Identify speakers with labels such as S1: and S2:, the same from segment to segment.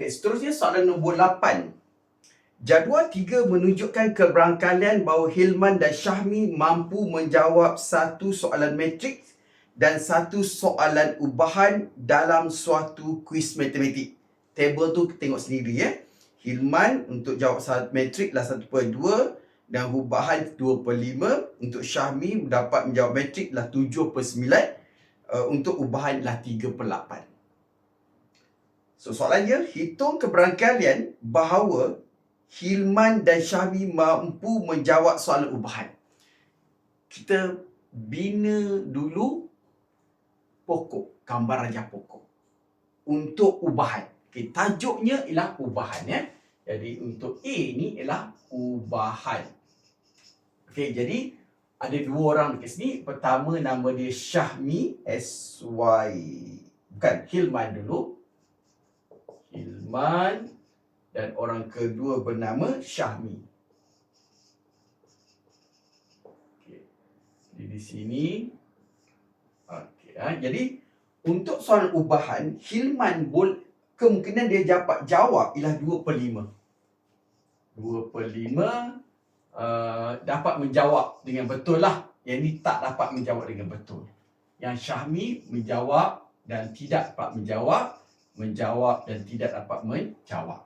S1: Okay, seterusnya soalan nombor 8. Jadual 3 menunjukkan keberangkalian bahawa Hilman dan Syahmi mampu menjawab satu soalan matriks dan satu soalan ubahan dalam suatu kuis matematik. Table tu tengok sendiri ya. Hilman untuk jawab matrik lah 1 per 2 dan ubahan 2 per 5. Untuk Syahmi dapat menjawab matrik lah 7 per 9. Uh, untuk ubahan lah 3 per 8. So soalannya, hitung keberangkalian bahawa Hilman dan Syahmi mampu menjawab soalan ubahan. Kita bina dulu pokok, gambar rajah pokok. Untuk ubahan. Okay, tajuknya ialah ubahan ya. Jadi untuk A ni ialah ubahan. Okey, jadi ada dua orang dekat sini. Pertama nama dia Syahmi S Y bukan Hilman dulu. Hilman dan orang kedua bernama Syahmi. Okey. Jadi di sini okey ha? jadi untuk soalan ubahan Hilman bol kemungkinan dia dapat jawab ialah 2 per 5. 2 per 5 uh, dapat menjawab dengan betul lah. Yang ni tak dapat menjawab dengan betul. Yang Syahmi menjawab dan tidak dapat menjawab. Menjawab dan tidak dapat menjawab.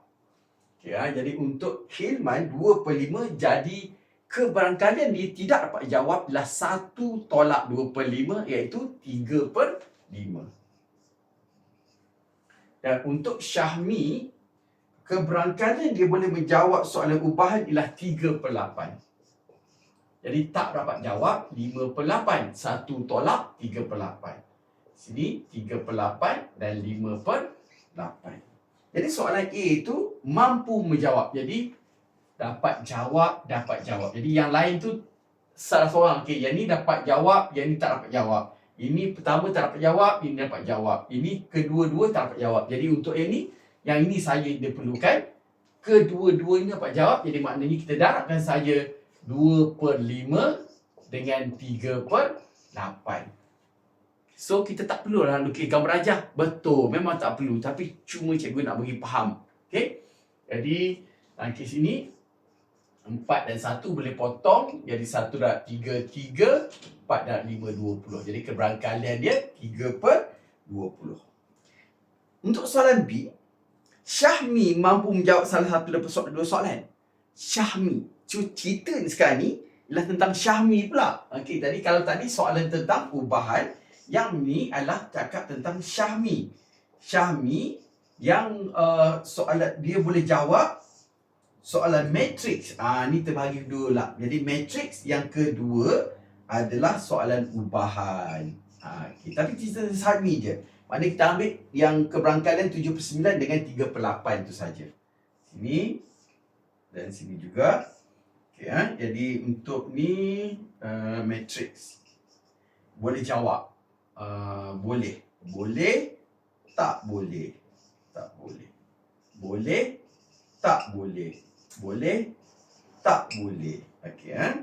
S1: Okay, ha? Jadi untuk Hilman 2 per 5 jadi keberangkalian dia tidak dapat jawab adalah 1 tolak 2 per 5 iaitu 3 per 5. Dan untuk Syahmi keberangkalian dia boleh menjawab soalan ubahan ialah 3 per 8. Jadi tak dapat jawab 5 per 8. 1 tolak 3 per 8. Sini 3 per 8 dan 5 per 8. Jadi soalan A itu mampu menjawab. Jadi dapat jawab, dapat jawab. Jadi yang lain tu salah seorang. Okay, yang ni dapat jawab, yang ni tak dapat jawab. Ini pertama tak dapat jawab, ini dapat jawab. Ini kedua-dua tak dapat jawab. Jadi untuk yang ni, yang ini saja dia perlukan. Kedua-dua ini dapat jawab. Jadi maknanya kita darabkan saja 2 per 5 dengan 3 per 8. So kita tak perlu lah lukis gambar rajah. Betul, memang tak perlu. Tapi cuma cikgu nak bagi faham. Okay? Jadi dalam kes ini 4 dan 1 boleh potong. Jadi 1 dah 3, 3. 4 dan 5, 20. Jadi keberangkalian dia 3 per 20. Untuk soalan B, Syahmi mampu menjawab salah satu daripada soalan, dua soalan. Syahmi. Cerita ni sekarang ni ialah tentang Syahmi pula. Okey, tadi kalau tadi soalan tentang ubahan, yang ni adalah cakap tentang Syahmi. Syahmi yang uh, soalan dia boleh jawab soalan matrix. Ah ni terbagi dua lah. Jadi matrix yang kedua adalah soalan ubahan. Ha, okay. Tapi cerita Syahmi je. Maknanya kita ambil yang keberangkalian 7 per 9 dengan 3 per 8 tu saja. Sini dan sini juga. Okay, ha? Jadi untuk ni uh, matrix. Boleh jawab. Uh, boleh. Boleh. Tak boleh. Tak boleh. Boleh. Tak boleh. Boleh. Tak boleh. Okey kan?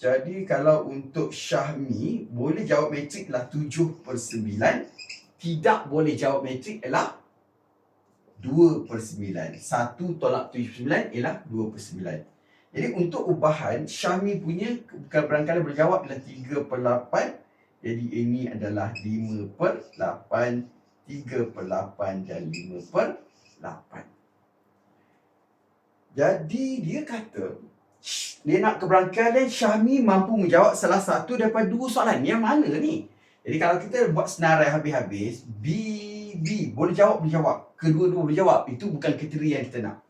S1: Jadi kalau untuk Syahmi boleh jawab matrik lah 7 per 9. Tidak boleh jawab matrik ialah 2 per 9. 1 tolak 7 per 9 ialah 2 per 9. Jadi untuk ubahan Syahmi punya keberangkalan boleh jawab ialah 3 per 8 jadi ini adalah 5 per 8, 3 per 8 dan 5 per 8. Jadi dia kata, dia nak keberangkalian Syahmi mampu menjawab salah satu daripada dua soalan. Yang mana ni? Jadi kalau kita buat senarai habis-habis, B, B boleh jawab, boleh jawab. Kedua-dua boleh jawab. Itu bukan kriteria yang kita nak.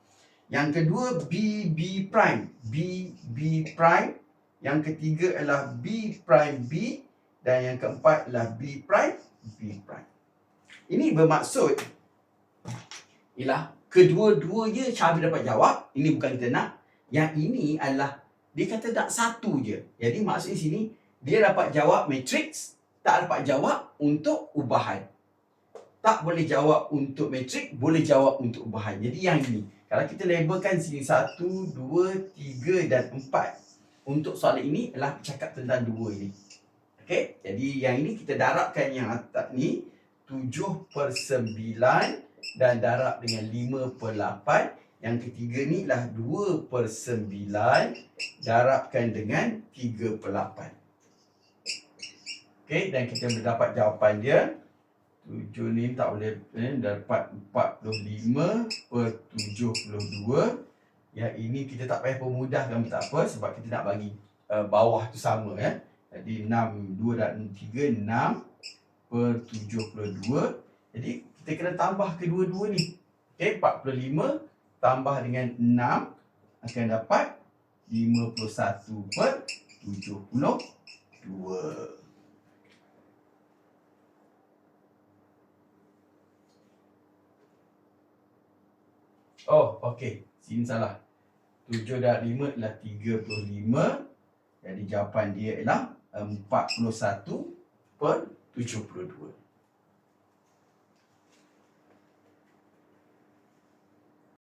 S1: Yang kedua, B, B prime. B, B prime. Yang ketiga adalah B prime B. Dan yang keempat adalah B prime, B prime. Ini bermaksud ialah kedua-duanya Syabi dapat jawab. Ini bukan kita nak. Yang ini adalah dia kata tak satu je. Jadi maksud sini dia dapat jawab matrix, tak dapat jawab untuk ubahan. Tak boleh jawab untuk matrix, boleh jawab untuk ubahan. Jadi yang ini. Kalau kita labelkan sini satu, dua, tiga dan empat. Untuk soalan ini adalah cakap tentang dua ini. Okey, jadi yang ini kita darabkan yang atas ni 7 per 9 dan darab dengan 5 per 8. Yang ketiga ni lah 2 per 9 darabkan dengan 3 per 8. Okey, dan kita mendapat jawapan dia. 7 ni tak boleh eh, dapat 45 per 72. Yang ini kita tak payah pemudahkan tak apa sebab kita nak bagi uh, bawah tu sama ya. Jadi 6, 2 dan 3, 6 per 72. Jadi kita kena tambah kedua-dua ni. Okey, 45 tambah dengan 6 akan dapat 51 per 72. Oh, okey. Sini salah. 7 dan 5 adalah 35. Jadi jawapan dia ialah 41 per 72.